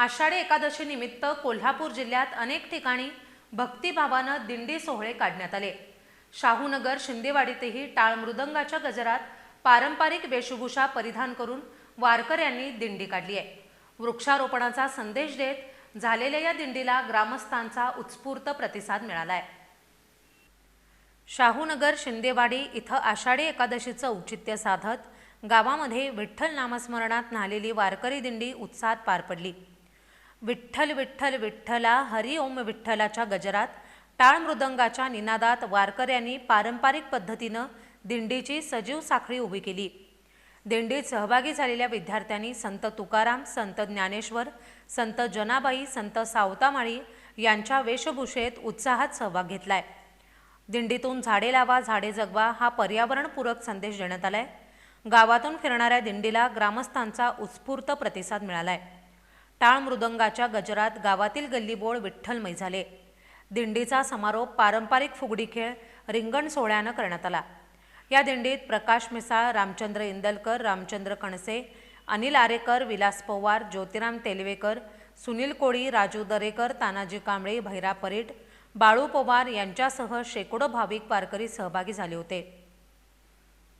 आषाढी एकादशी निमित्त कोल्हापूर जिल्ह्यात अनेक ठिकाणी भक्तिभावानं दिंडी सोहळे काढण्यात आले. शाहूनगर शिंदेवाडीतही टाळ मृदंगाच्या गजरात पारंपरिक वेशभूषा परिधान करून वारकऱ्यांनी दिंडी काढली आहे. वृक्षारोपणाचा संदेश देत झालेल्या या दिंडीला ग्रामस्थांचा उत्स्फूर्त प्रतिसाद मिळाला आहे शाहूनगर शिंदेवाडी इथं आषाढी एकादशीचं औचित्य साधत गावामध्ये विठ्ठल नामस्मरणात न्हालेली वारकरी दिंडी उत्साहात पार पडली. विठ्ठल विठ्ठल विठ्ठला हरी ओम विठ्ठलाच्या गजरात टाळ मृदंगाच्या निनादात वारकऱ्यांनी पारंपरिक पद्धतीनं दिंडीची सजीव साखळी उभी केली. दिंडीत सहभागी झालेल्या विद्यार्थ्यांनी संत तुकाराम संत ज्ञानेश्वर संत जनाबाई संत सावतामाळी यांच्या वेशभूषेत उत्साहात सहभाग घेतलाय. दिंडीतून झाडे लावा झाडे जगवा हा पर्यावरणपूरक संदेश देण्यात आलाय. गावातून फिरणाऱ्या दिंडीला ग्रामस्थांचा उत्स्फूर्त प्रतिसाद मिळालाय. टाळ मृदंगाच्या गजरात गावातील गल्लीबोळ विठ्ठलमय झाले. दिंडीचा समारोप पारंपरिक फुगडी खेळ रिंगण सोहळ्यानं करण्यात आला. या दिंडीत प्रकाश मिसाळ रामचंद्र इंदलकर रामचंद्र कणसे अनिल आरेकर विलास पवार ज्योतिराम तेलवेकर सुनील कोळी राजू दरेकर तानाजी कांबळे भैरा परीट बाळू पवार यांच्यासह शेकडो भाविक वारकरी सहभागी झाले होते.